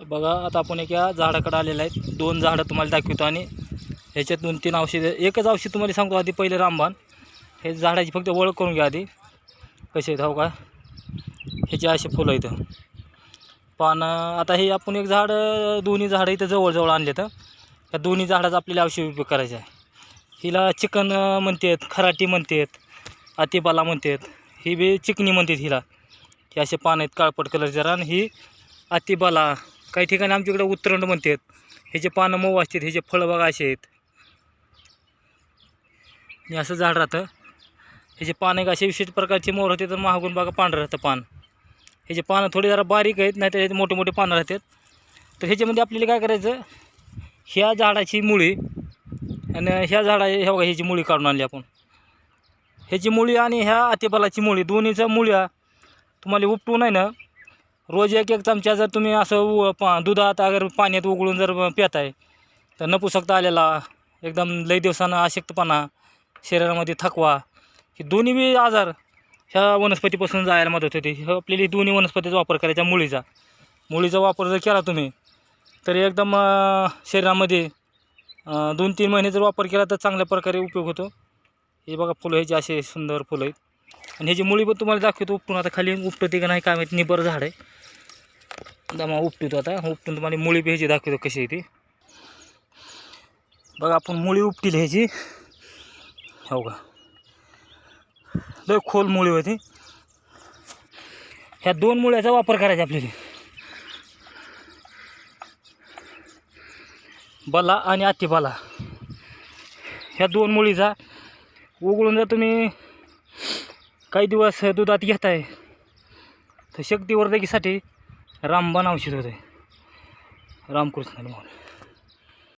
तर बघा आता आपण एका झाडाकडे आलेलं आहे दोन झाडं तुम्हाला दाखवतो आणि ह्याच्यात दोन तीन औषधं. एकच औषध तुम्हाला सांगतो आधी पहिले रामबाण. हे झाडाची फक्त ओळख करून घ्या आधी. कसे आहेत हो का? ह्याचे असे फुलं इथं पानं आता हे आपण एक झाड दोन्ही झाडं इथं जवळजवळ आणले तर या दोन्ही झाडाचा आपल्याला औषध उपयोग करायचा आहे. हिला चिकन म्हणतात खराटी म्हणतात अतिबाला म्हणतात ही बी चिकनी म्हणतात हिला. हे असे पानं आहेत काळपट कलरचे. आणि ही अतिबाला काही ठिकाणी आमच्याकडे उत्तरंड म्हणतात. ह्याचे पानं मऊ असतात ह्याचे फळं बघा असे आहेत. आणि असं झाड राहतं. ह्याचे पान एक असे विशिष्ट प्रकारचे मोर होते तर महागून बघा पांढरं राहतं पान. ह्याचे पानं थोडी जरा बारीक आहेत नाही तर ह्याचे मोठे मोठे पानं राहतात. तर ह्याच्यामध्ये आपल्याला काय करायचं? ह्या झाडाची मुळी आणि ह्या झाडा ह्या बघा ह्याची मुळी काढून आणली आपण. ह्याची मुळी आणि ह्या अतिबलाची मुळी दोन्हीच्या मुळ्या तुम्हाला उपटून आहे ना रोज एक एक चमचा जर तुम्ही असं उ- पा दुधात अगर पाण्यात उकळून जर पिताय तर नपुसकता आलेला एकदम लई दिवसानं अशक्तपणा शरीरामध्ये थकवा हे दोन्ही बी आजार ह्या वनस्पतीपासून जायला मदत होते. हे आपल्याला दोन्ही वनस्पतीचा वापर करायचा मुळीचा. मुळीचा वापर जर केला तुम्ही तर एकदम शरीरामध्ये दोन तीन महिने जर वापर केला तर चांगल्या प्रकारे उपयोग होतो. हे बघा फुलं ह्याचे असे सुंदर फुलं आहेत. आणि ह्याची मुळी पण तुम्हाला दाखवतो उपटून आता खाली उपटते का नाही काय माहिती निबर झाड आहे. दमा उपटतो आता. उपटून तुम्हाला मुळी बी ह्याची दाखवतो कशी आहे ती. बघा आपण मुळी उपटील ह्याची. हो का? लय खोल मुळी होती. ह्या दोन मुळ्याचा वापर करायचा आपल्याला. बला आणि अतिबाला ह्या दोन मुळीचा उघडून जर तुम्ही काही दिवस दुधात घेताय तर शक्तिवर्धकीसाठी रामबाण औषध होते रामकृष्ण हरी